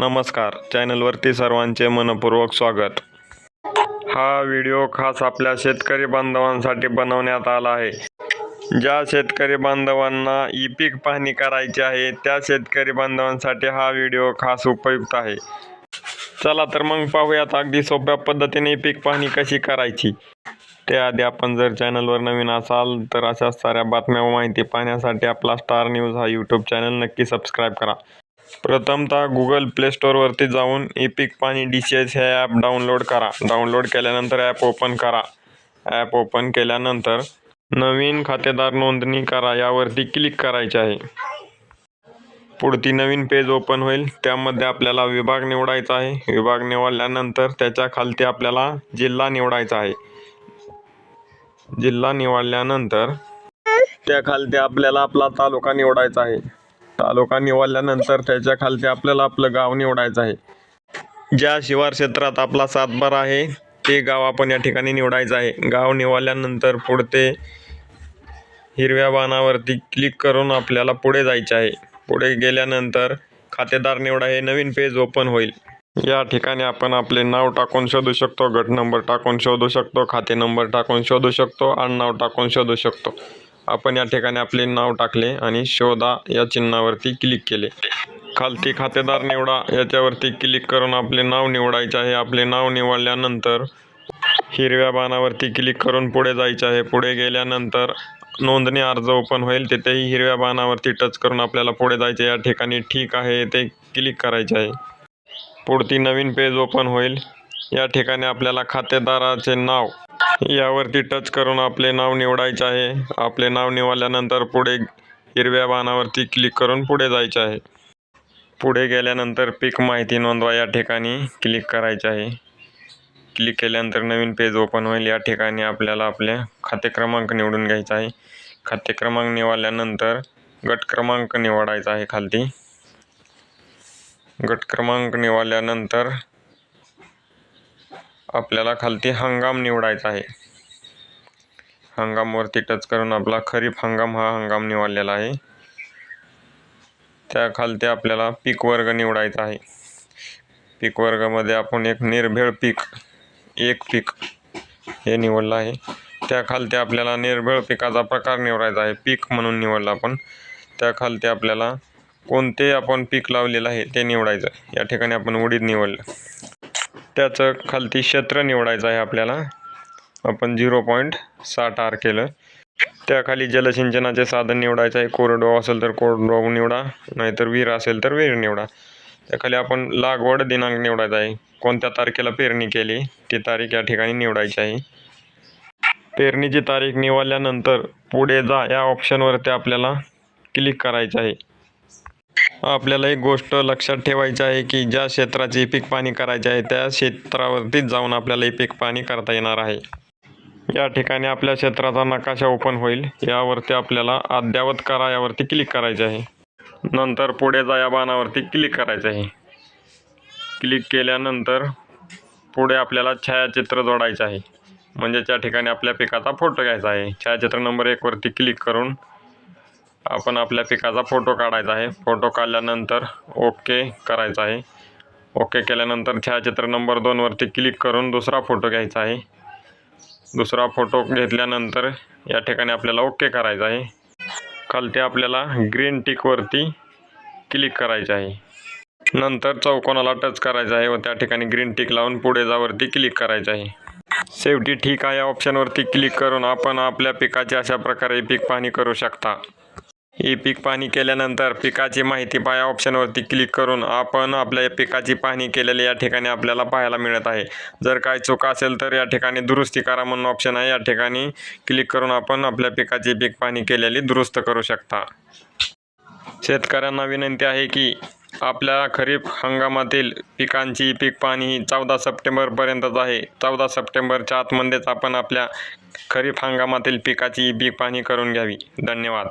नमस्कार. चॅनलवरती सर्वांचे मनपूर्वक स्वागत. हा व्हिडिओ खास आपल्या शेतकरी बांधवांसाठी बनवण्यात आला आहे. ज्या शेतकरी बांधवांना ई पीक पाहणी करायची आहे त्या शेतकरी बांधवांसाठी हा व्हिडिओ खास उपयुक्त आहे. चला तर मग पाहूयात अगदी सोप्या पद्धतीने पीक पाहणी कशी करायची. त्याआधी आपण जर चॅनलवर नवीन असाल तर अशा साऱ्या बातम्या व माहिती पाहण्यासाठी आपला स्टार न्यूज हा यूट्यूब चॅनल नक्की सबस्क्राईब करा. प्रथमतः गुगल प्ले स्टोअरवरती जाऊन इपिक पाणी डी सी एस हे ॲप डाउनलोड करा. डाउनलोड केल्यानंतर ॲप ओपन करा. ॲप ओपन केल्यानंतर नवीन खातेदार नोंदणी करा. यावरती क्लिक करायचे आहे. पुढती नवीन पेज ओपन होईल. त्यामध्ये आपल्याला विभाग निवडायचा आहे. विभाग निवडल्यानंतर त्याच्या खालती आपल्याला जिल्हा निवडायचा आहे. जिल्हा निवडल्यानंतर त्या खालती आपल्याला आपला तालुका निवडायचा आहे. तालुका निवडल्यानंतर त्याच्या खालती आपल्याला आपलं गाव निवडायचं आहे. ज्या शिवार क्षेत्रात आपला सातबार आहे ते गाव आपण या ठिकाणी निवडायचं आहे. गाव निवडल्यानंतर पुढते हिरव्या बाणावरती क्लिक करून आपल्याला पुढे जायचे आहे. पुढे गेल्यानंतर खातेदार निवडा हे नवीन पेज ओपन होईल. या ठिकाणी आपण आपले नाव टाकून शोधू शकतो गट नंबर टाकून शोधू शकतो खाते नंबर टाकून शोधू शकतो आणि नाव टाकून शोधू शकतो. आपण या ठिकाणी आपले नाव टाकले आणि शोधा या चिन्हावरती क्लिक केले. खालती खातेदार निवडा याच्यावरती क्लिक करून आपले नाव निवडायचे आहे. आपले नाव निवडल्यानंतर हिरव्या बाणावरती क्लिक करून पुढे जायचे आहे. पुढे गेल्यानंतर नोंदणी अर्ज ओपन होईल. तिथेही हिरव्या बाणावरती टच करून आपल्याला पुढे जायचे या ठिकाणी ठीक आहे ते क्लिक करायचे आहे. पुढती नवीन पेज ओपन होईल. या ठिकाणी आपल्याला खातेदाराचे नाव यावरती टच करून आपले नाव निवडायचे आहे. आपले नाव निवडल्यानंतर पुढे हिरव्या बाणावरती क्लिक करून पुढे जायचे आहे. पुढे गेल्यानंतर पीक माहिती नोंदवा या ठिकाणी क्लिक करायचे आहे. क्लिक केल्यानंतर नवीन पेज ओपन होईल. या ठिकाणी आपल्याला आपले खाते क्रमांक निवडून घ्यायचा आहे. खाते क्रमांक निवडल्यानंतर गट क्रमांक निवडायचा आहे खालती. गट क्रमांक निवडल्यानंतर आपल्याला खालती हंगाम निवडायचा आहे. हंगामवरती टच करून आपला खरीप हंगाम हा हंगाम निवडलेला आहे. त्या खालती आपल्याला पीक वर्ग निवडायचा आहे. पीक वर्गामध्ये आपण एक निर्भेळ पीक एक पीक हे निवडलं आहे. त्या खालती आपल्याला निर्भेळ पिकाचा प्रकार निवडायचा आहे. पीक म्हणून निवडलं आपण. त्या खालती आपल्याला कोणते आपण पीक लावलेलं आहे ते निवडायचं. या ठिकाणी आपण उडीद निवडलं. त्याचं खालती क्षेत्र निवडायचं आहे आपल्याला. आपण झिरो पॉईंट साठ आर केलं. त्याखाली जलसिंचनाचे साधन निवडायचं आहे. कोरडवाहू असेल तर कोरडवाहू निवडा नाहीतर विहीर असेल तर विहीर निवडा. त्याखाली आपण लागवड दिनांक निवडायचा आहे. कोणत्या तारखेला पेरणी केली ती तारीख या ठिकाणी निवडायची आहे. पेरणीची तारीख निवडल्यानंतर पुढे जा या ऑप्शनवरती आपल्याला क्लिक करायचं आहे. आपल्याला एक गोष्ट लक्षात ठेवायची आहे की ज्या क्षेत्राची पीक पाणी करायची आहे त्या क्षेत्रावरतीच जाऊन आपल्याला हे पीक पाणी करता येणार आहे. या ठिकाणी आपल्या क्षेत्राचा नकाशा ओपन होईल. यावरती आपल्याला अद्ययावत करा यावरती क्लिक करायचे आहे. नंतर पुढे जा या बाणावरती क्लिक करायचं आहे. क्लिक केल्यानंतर पुढे आपल्याला छायाचित्र जोडायचं आहे. म्हणजे त्या ठिकाणी आपल्या पिकाचा फोटो घ्यायचा आहे. छायाचित्र नंबर एकवरती क्लिक करून आपण आपल्या पिकाचा फोटो काढायचा आहे. फोटो काढल्यानंतर ओके करायचा आहे. ओके केल्यानंतर छायाचित्र नंबर दोनवरती क्लिक करून दुसरा फोटो घ्यायचा आहे. दुसरा फोटो घेतल्यानंतर या ठिकाणी आपल्याला ओके करायचं आहे. खालती आपल्याला ग्रीन टिकवरती क्लिक करायचं आहे. नंतर चौकोनाला टच करायचं आहे व त्या ठिकाणी ग्रीन टिक लावून पुढे जावरती क्लिक करायचं आहे. शेवटी ठीक आहे या ऑप्शनवरती क्लिक करून आपण आपल्या पिकाची अशा प्रकारे पीक पाहणी करू शकता. ही पीक पाहणी केल्यानंतर पिकाची माहिती पहा या ऑप्शनवरती क्लिक करून आपण आपल्या पिकाची पाहणी केलेली या ठिकाणी आपल्याला पाहायला मिळत आहे. जर काय चुका असेल तर या ठिकाणी दुरुस्ती करा म्हणून ऑप्शन आहे. या ठिकाणी क्लिक करून आपण आपल्या पिकाची पीक पाहणी केलेली दुरुस्त करू शकता. शेतकऱ्यांना विनंती आहे की आपल्या खरीप हंगामातील पिकांची पीक पाणी ही चौदा सप्टेंबरपर्यंतच आहे. चौदा सप्टेंबरच्या आतमध्येच आपण आपल्या खरीप हंगामातील पिकाची पीक पाणी करून घ्यावी. धन्यवाद.